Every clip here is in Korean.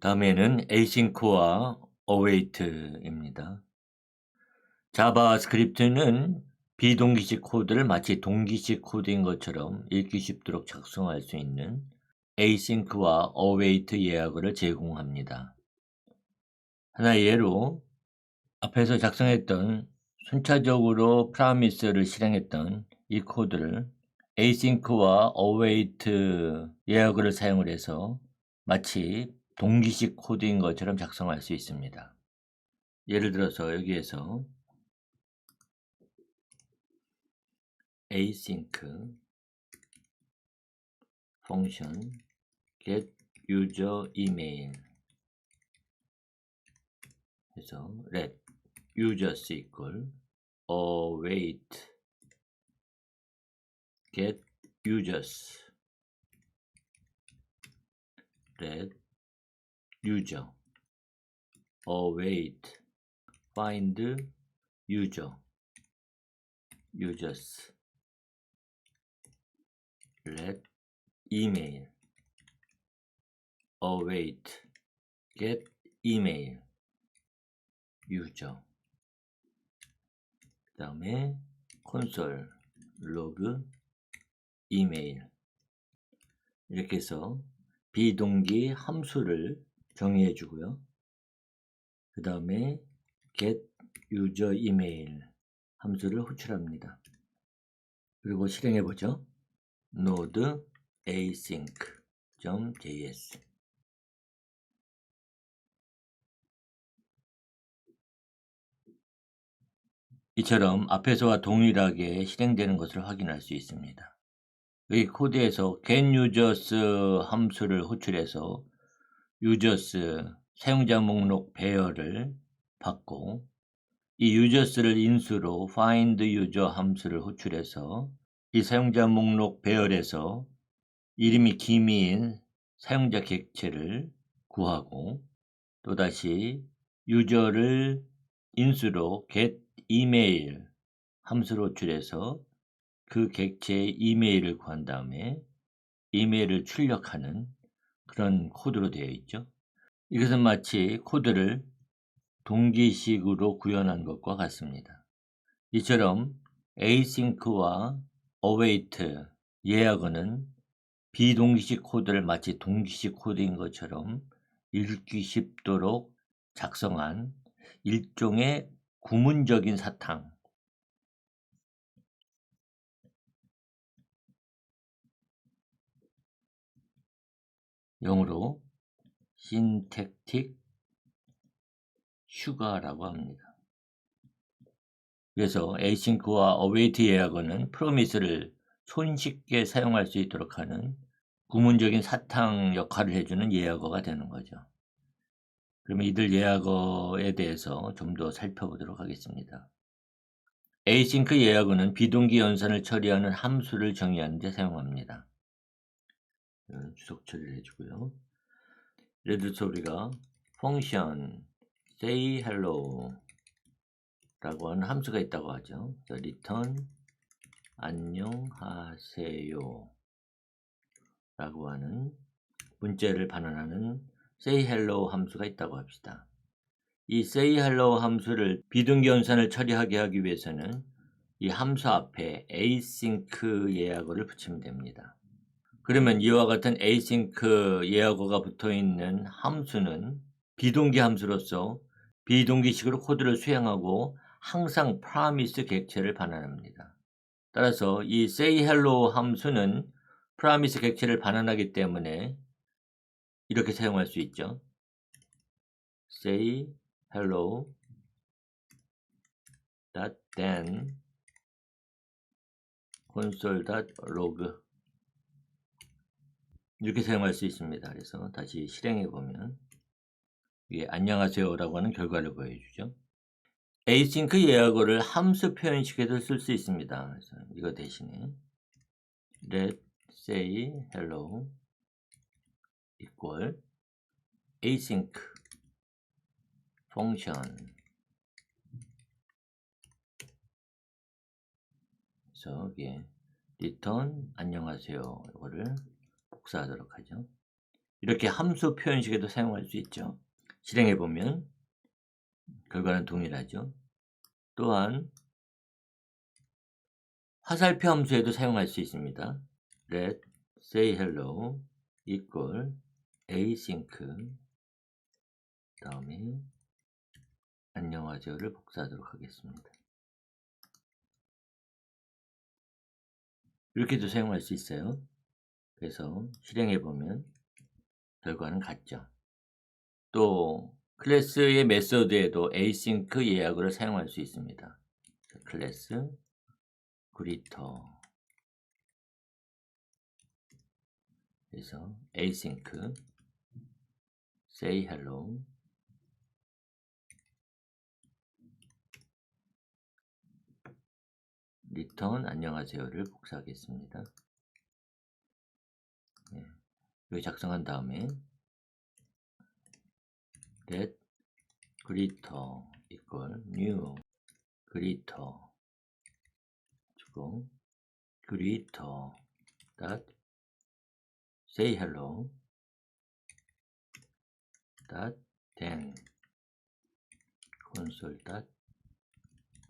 다음에는 asynch와 await입니다. 자바스크립트는 비동기식 코드를 마치 동기식 코드인 것처럼 읽기 쉽도록 작성할 수 있는 asynch와 await 예약어를 제공합니다. 하나의 예로 앞에서 작성했던 순차적으로 프라미스를 실행했던 이 코드를 asynch와 await 예약어를 사용을 해서 마치 동기식 코드인 것처럼 작성할 수 있습니다. 예를 들어서 여기에서 async function get user email 해서 let users equal await get users let user await find user users let email await get email user 그 다음에 콘솔 로그 이메일 이렇게 해서 비동기 함수를 정의해 주고요. 그 다음에 get user email 함수를 호출합니다. 그리고 실행해 보죠. node async.js 이처럼 앞에서와 동일하게 실행되는 것을 확인할 수 있습니다. 이 코드에서 getUsers 함수를 호출해서 users 사용자 목록 배열을 받고 이 users를 인수로 find user 함수를 호출해서 이 사용자 목록 배열에서 이름이 기미인 사용자 객체를 구하고 또다시 유저를 인수로 get email 함수로 호출해서 그 객체의 이메일을 구한 다음에 이메일을 출력하는 그런 코드로 되어 있죠. 이것은 마치 코드를 동기식으로 구현한 것과 같습니다. 이처럼 asynch와 await 예약어는 비동기식 코드를 마치 동기식 코드인 것처럼 읽기 쉽도록 작성한 일종의 구문적인 사탕, 영어로 syntactic sugar라고 합니다. 그래서 asynch와 await 예약어는 promise를 손쉽게 사용할 수 있도록 하는 구문적인 사탕 역할을 해주는 예약어가 되는 거죠. 그러면 이들 예약어에 대해서 좀 더 살펴보도록 하겠습니다. async 예약어는 비동기 연산을 처리하는 함수를 정의하는 데 사용합니다. 주석 처리를 해주고요. 들어서 우리가 function say hello 라고 하는 함수가 있다고 하죠. return 안녕하세요 라고 하는 문자를 반환하는 say hello 함수가 있다고 합시다. 이 say hello 함수를 비등기 연산을 처리하게 하기 위해서는 이 함수 앞에 async 예약어를 붙이면 됩니다. 그러면 이와 같은 async 예약어가 붙어 있는 함수는 비동기 함수로서 비동기식으로 코드를 수행하고 항상 promise 객체를 반환합니다. 따라서 이 say hello 함수는 promise 객체를 반환하기 때문에 이렇게 사용할 수 있죠. say hello then console.log 이렇게 사용할 수 있습니다. 그래서 다시 실행해 보면 위에 안녕하세요라고 하는 결과를 보여주죠. async 예약어를 함수 표현식에도 쓸 수 있습니다. 그래서 이거 대신에 let say hello equal async function 그래서 여기에 return 안녕하세요 이거를 복사하도록 하죠. 이렇게 함수 표현식에도 사용할 수 있죠. 실행해 보면 결과는 동일하죠. 또한 화살표 함수에도 사용할 수 있습니다. let say hello equal async 다음에 안녕하세요를 복사하도록 하겠습니다. 이렇게도 사용할 수 있어요. 그래서 실행해 보면 결과는 같죠. 또 클래스의 메소드에도 async 예약을 사용할 수 있습니다. 클래스 그리터 그래서 async say hello return 안녕하세요를 복사하겠습니다. 네. 여기 작성한 다음에 let greeter equal new greeter 주고 greeter dot say hello dot then console dot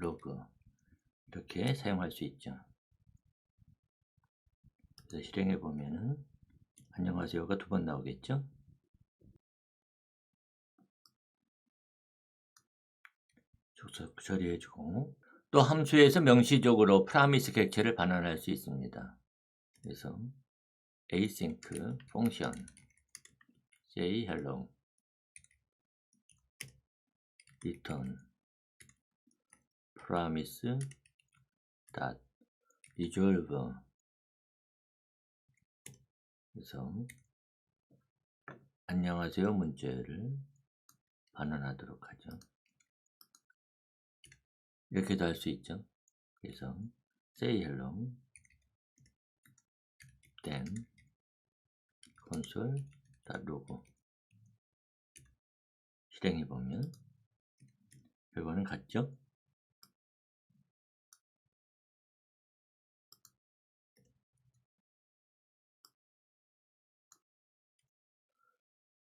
log 이렇게 사용할 수 있죠. 실행해 보면은 안녕하세요가 두 번 나오겠죠. 족속 처리해주고 또 함수에서 명시적으로 프라미스 객체를 반환할 수 있습니다. 그래서 async function. say hello. return. promise dot resolve 그래서 안녕하세요 문제를 반환하도록 하죠. 이렇게도 할 수 있죠. 그래서 say hello then console log 실행해 보면 결과는 같죠.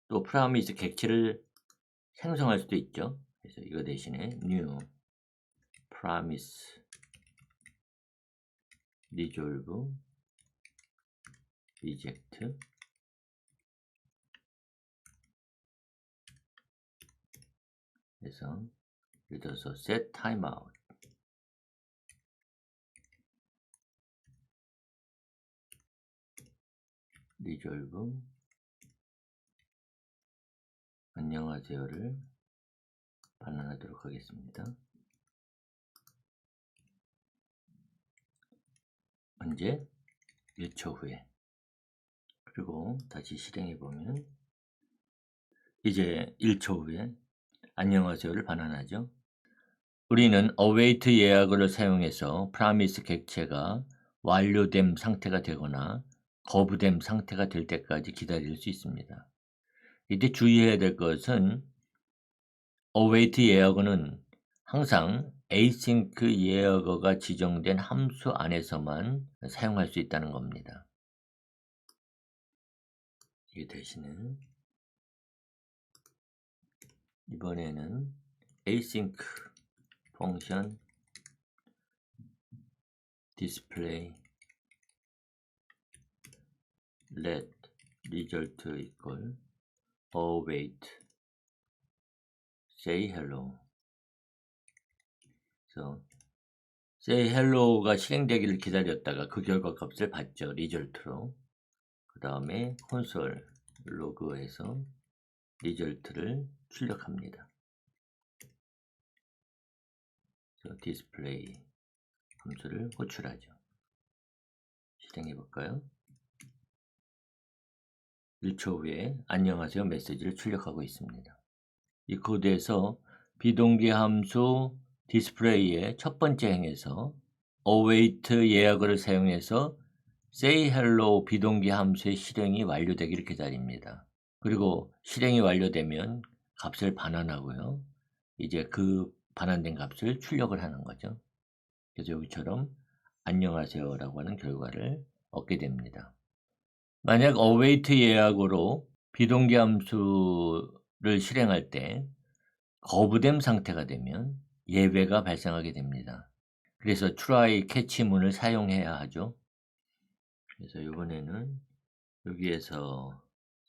또 프라미스 객체를 생성할 수도 있죠. 그래서 이거 대신에 new promise resolve reject 그래서 예를 들어서 set timeout resolve 안녕하세요를 반환하도록 하겠습니다. 언제? 1초 후에. 그리고 다시 실행해 보면 이제 1초 후에 안녕하세요를 반환하죠. 우리는 await 예약어를 사용해서 promise 객체가 완료됨 상태가 되거나 거부됨 상태가 될 때까지 기다릴 수 있습니다. 이때 주의해야 될 것은 await 예약어는 항상 async 예약어가 지정된 함수 안에서만 사용할 수 있다는 겁니다. 이 대신에 이번에는 async function display let result equal await say hello 그래서 say hello가 실행되기를 기다렸다가 그 결과 값을 받죠. 리절트로. 그 다음에 콘솔 로그에서 리절트를 출력합니다. 디스플레이 함수를 호출하죠. 실행해 볼까요? 1초 후에 안녕하세요 메시지를 출력하고 있습니다. 이 코드에서 비동기 함수 디스플레이의 첫 번째 행에서 await 예약어를 사용해서 say hello 비동기 함수의 실행이 완료되기를 기다립니다. 그리고 실행이 완료되면 값을 반환하고요. 이제 그 반환된 값을 출력을 하는 거죠. 그래서 여기처럼 안녕하세요라고 하는 결과를 얻게 됩니다. 만약 await 예약으로 비동기 함수를 실행할 때 거부됨 상태가 되면 예외가 발생하게 됩니다. 그래서 try catch문을 사용해야 하죠. 그래서 이번에는 여기에서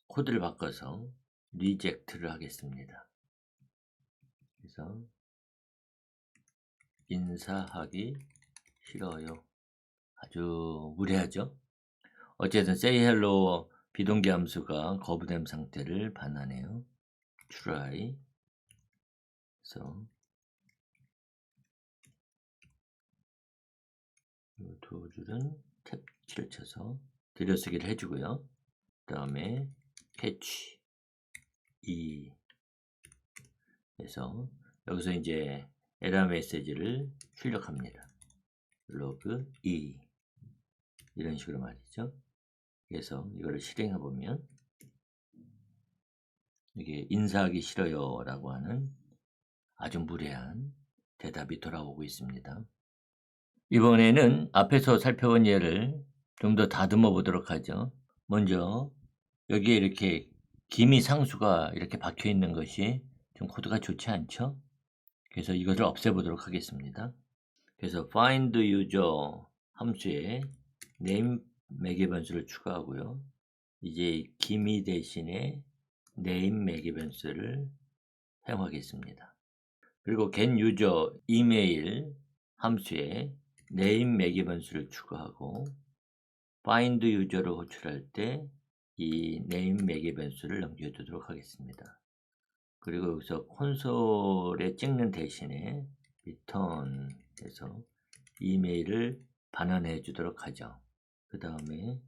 코드를 바꿔서 reject를 하겠습니다. 그래서 인사하기 싫어요. 아주 무례하죠. 어쨌든 say hello 비동기 함수가 거부됨 상태를 반환해요. try 이두 줄은 탭7을 쳐서 들여쓰기를 해주고요. 그 다음에 catch 2 그래서 여기서 이제 에러 메시지를 출력합니다. 로그 2 이런 식으로 말이죠. 그래서 이거를 실행해 보면 이게 인사하기 싫어요 라고 하는 아주 무례한 대답이 돌아오고 있습니다. 이번에는 앞에서 살펴본 예를 좀 더 다듬어 보도록 하죠. 먼저 여기에 이렇게 기미 상수가 이렇게 박혀 있는 것이 좀 코드가 좋지 않죠? 그래서 이것을 없애보도록 하겠습니다. 그래서 find user 함수에 name 매개 변수를 추가하고요. 이제 기미 대신에 name 매개 변수를 사용하겠습니다. 그리고 get user 이메일 함수에 name 매개 변수를 추가하고 find user를 호출할 때 이 name 매개 변수를 넘겨두도록 하겠습니다. 그리고 여기서 콘솔에 찍는 대신에 return 해서 이메일을 반환해 주도록 하죠. 그 다음에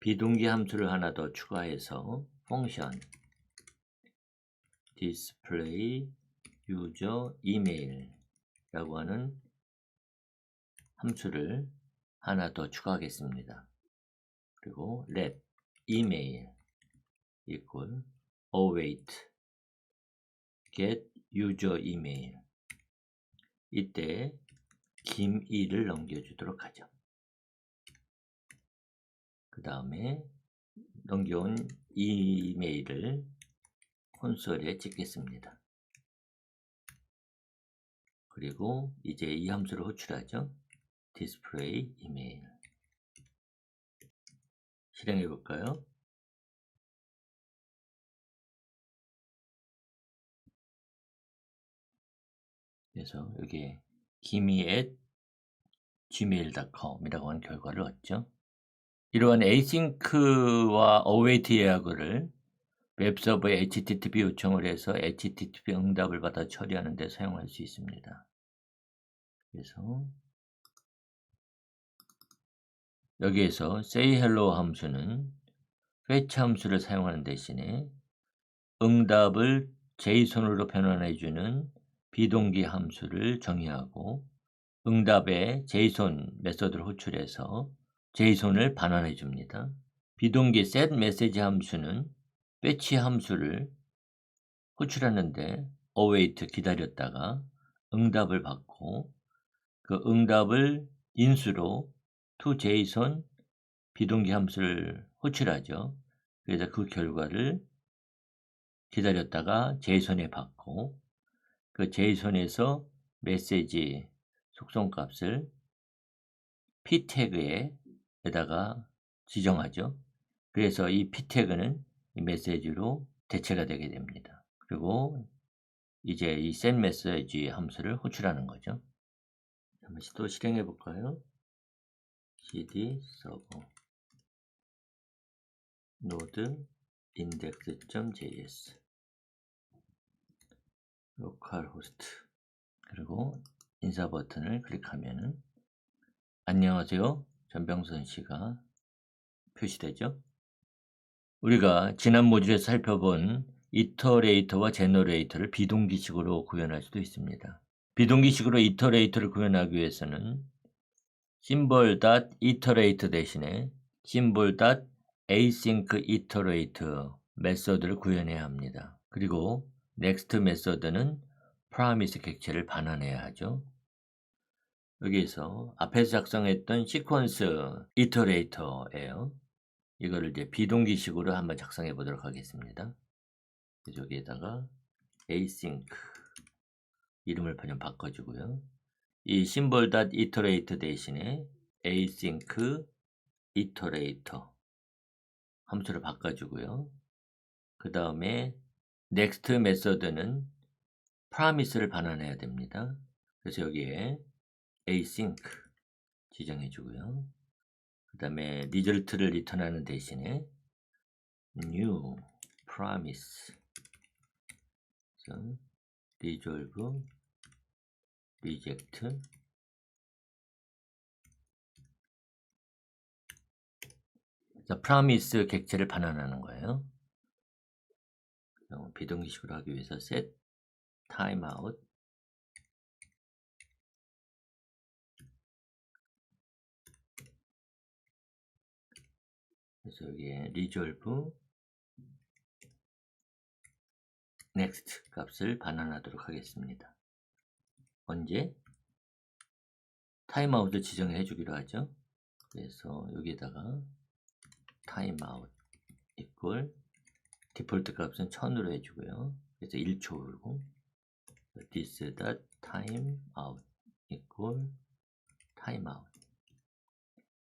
비동기 함수를 하나 더 추가해서 펑션 display user email 라고 하는 함수를 하나 더 추가하겠습니다. 그리고 let email equal await get user email 이때 김이를 넘겨주도록 하죠. 그 다음에 넘겨온 이메일을 콘솔에 찍겠습니다. 그리고 이제 이 함수를 호출하죠. display email 실행해 볼까요? 그래서 여기에 기미 at gmail.com 이라고 하는 결과를 얻죠. 이러한 async와 await 예약을 웹서버에 HTTP 요청을 해서 HTTP 응답을 받아 처리하는 데 사용할 수 있습니다. 그래서 여기에서 say hello 함수는 fetch 함수를 사용하는 대신에 응답을 JSON으로 변환해주는 비동기 함수를 정의하고 응답에 JSON 메서드를 호출해서 JSON을 반환해 줍니다. 비동기 set 메시지 함수는 fetch 함수를 호출하는데 await 기다렸다가 응답을 받고 그 응답을 인수로 to JSON 비동기 함수를 호출하죠. 그래서 그 결과를 기다렸다가 JSON에 받고 그 JSON에서 메시지 속성값을 p 태그에 다가 지정하죠. 그래서 이 p 태그는 이 메시지로 대체가 되게 됩니다. 그리고 이제 이 send 메시지 함수를 호출하는 거죠. 한번 또 실행해 볼까요? cd 서버 node index.js 로컬 호스트 그리고 인사 버튼을 클릭하면은 안녕하세요 전병선 씨가 표시되죠? 우리가 지난 모듈에서 살펴본 이터레이터와 제너레이터를 비동기식으로 구현할 수도 있습니다. 비동기식으로 이터레이터를 구현하기 위해서는 symbol.iterate 대신에 symbol.async iterate 메서드를 구현해야 합니다. 그리고 next 메서드는 promise 객체를 반환해야 하죠. 여기에서 앞에서 작성했던 시퀀스 이터레이터예요. 이거를 이제 비동기식으로 한번 작성해 보도록 하겠습니다. 여기에다가 async 이름을 좀 바꿔주고요. 이 symbol iterate 대신에 async iterator 함수를 바꿔주고요. 그 다음에 next 메서드는 promise를 반환해야 됩니다. 그래서 여기에 async 지정해 주고요. 그 다음에 리절트를 리턴하는 대신에 new promise resolve reject 자, promise 객체를 반환하는 거예요. 비동기식으로 하기 위해서 set timeout 그래서 여기에 resolve next 값을 반환하도록 하겠습니다. 언제? 타임아웃을 지정해 주기로 하죠. 그래서 여기에다가 타임아웃 equal 디폴트 값은 1000으로 해주고요. 그래서 1초로 this dot timeout equal timeout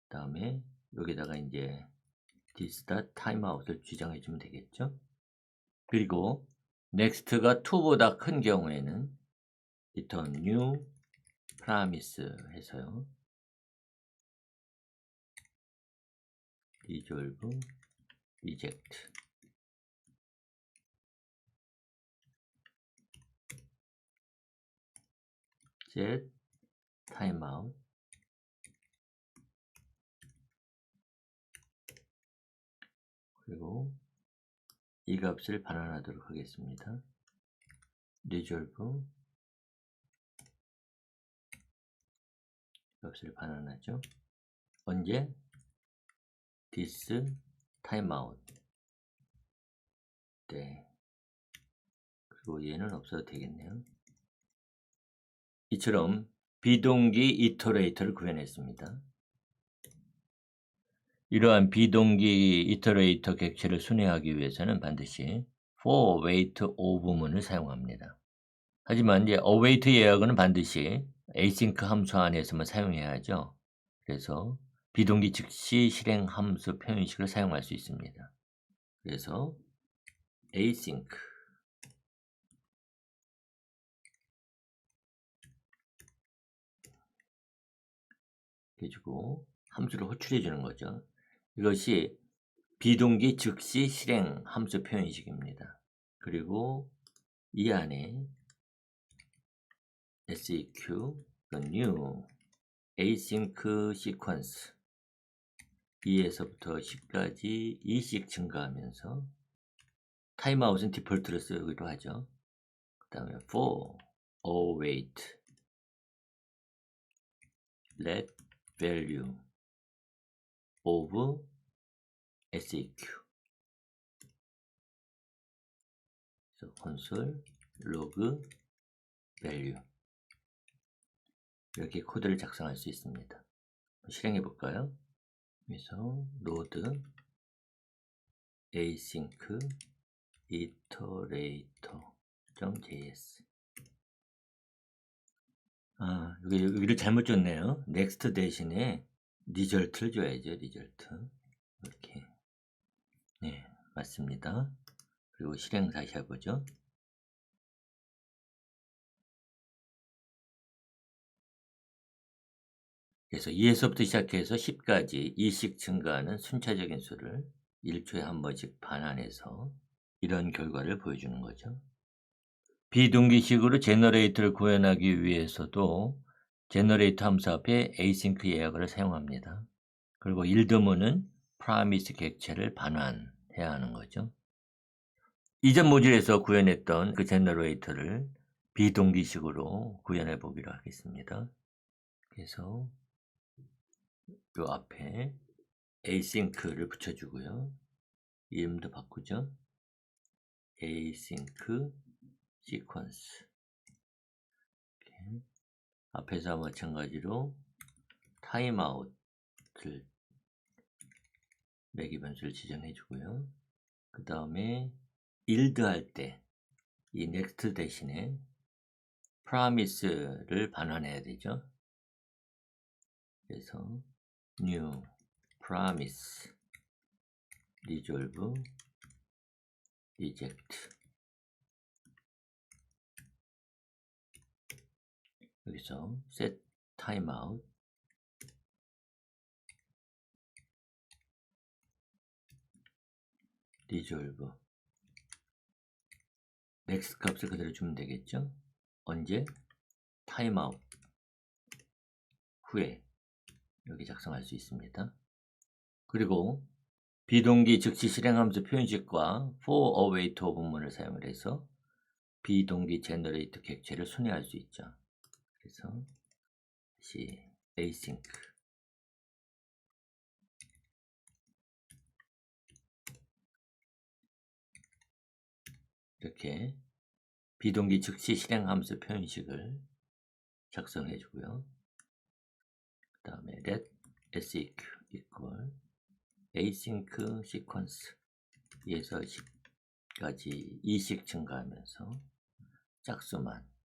다음에 여기다가 이제 dot timeout을 지정해 주면 되겠죠. 그리고 next가 2보다 큰 경우에는 return new promise 해서요. resolve reject set timeout 그리고 이 값을 반환하도록 하겠습니다. resolve 값을 반환하죠. 언제? this timeout 네. 그리고 얘는 없어도 되겠네요. 이처럼 비동기 이터레이터를 구현했습니다. 이러한 비동기 이터레이터 객체를 순회하기 위해서는 반드시 for wait of문을 사용합니다. 하지만 이제 await 예약은 반드시 async 함수 안에서만 사용해야 하죠. 그래서 비동기 즉시 실행 함수 표현식을 사용할 수 있습니다. 그래서 async 해주고 함수를 호출해 주는 거죠. 이것이 비동기 즉시 실행 함수 표현식입니다. 그리고 이 안에 seq new async sequence 2에서부터 10까지 2씩 증가하면서 타임아웃은 디폴트로 쓰기로 하죠. 그 다음에 for await let value of seq 그래서 콘솔 로그 value 이렇게 코드를 작성할 수 있습니다. 실행해 볼까요? 그래서 load async iterator.js 아, 여기, 여기를 잘못 줬네요. next 대신에 result를 줘야죠. result. 이렇게. 네, 맞습니다. 그리고 실행 다시 해보죠. 그래서 2에서부터 시작해서 10까지 2씩 증가하는 순차적인 수를 1초에 한 번씩 반환해서 이런 결과를 보여주는 거죠. 비동기식으로 제너레이터를 구현하기 위해서도 제너레이터 함수 앞에 async 예약을 사용합니다. 그리고 일드문은 promise 객체를 반환해야 하는 거죠. 이전 모듈에서 구현했던 그 제너레이터를 비동기식으로 구현해 보기로 하겠습니다. 그래서 요 앞에 async를 붙여주고요. 이름도 바꾸죠. async sequence. 앞에서 마찬가지로 timeout을 매기 변수를 지정해 주고요. 그 다음에 일드 할 때 이 next 대신에 promise를 반환해야 되죠. 그래서 new promise resolve reject 여기서 set timeout resolve. next 값을 그대로 주면 되겠죠? 언제? 타임아웃 후에. 여기 작성할 수 있습니다. 그리고 비동기 즉시 실행함수 표현식과 for await 부문을 사용을 해서 비동기 제너레이터 객체를 순회할 수 있죠 그래서 다시 async 이렇게 비동기 즉시 실행 함수 표현식을 작성해 주고요. 그 다음에 let seq equal async sequence 2에서 10까지 2씩 증가하면서 짝수만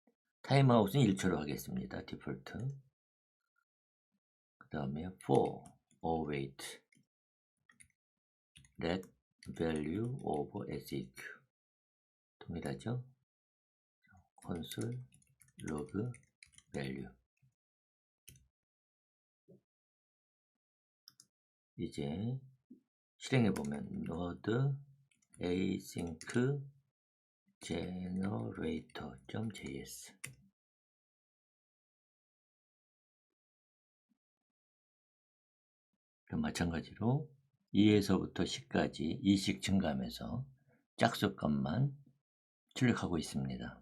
타임아웃은 1초로 하겠습니다. 디폴트 그 다음에 for await let value of seq 동일하죠? 콘솔 로그 밸류 이제 실행해 보면 node async generator.js 마찬가지로 2에서부터 10까지 2씩 증가하면서 짝수값만 출력하고 있습니다.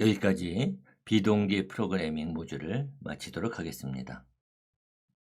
여기까지 비동기 프로그래밍 모듈을 마치도록 하겠습니다.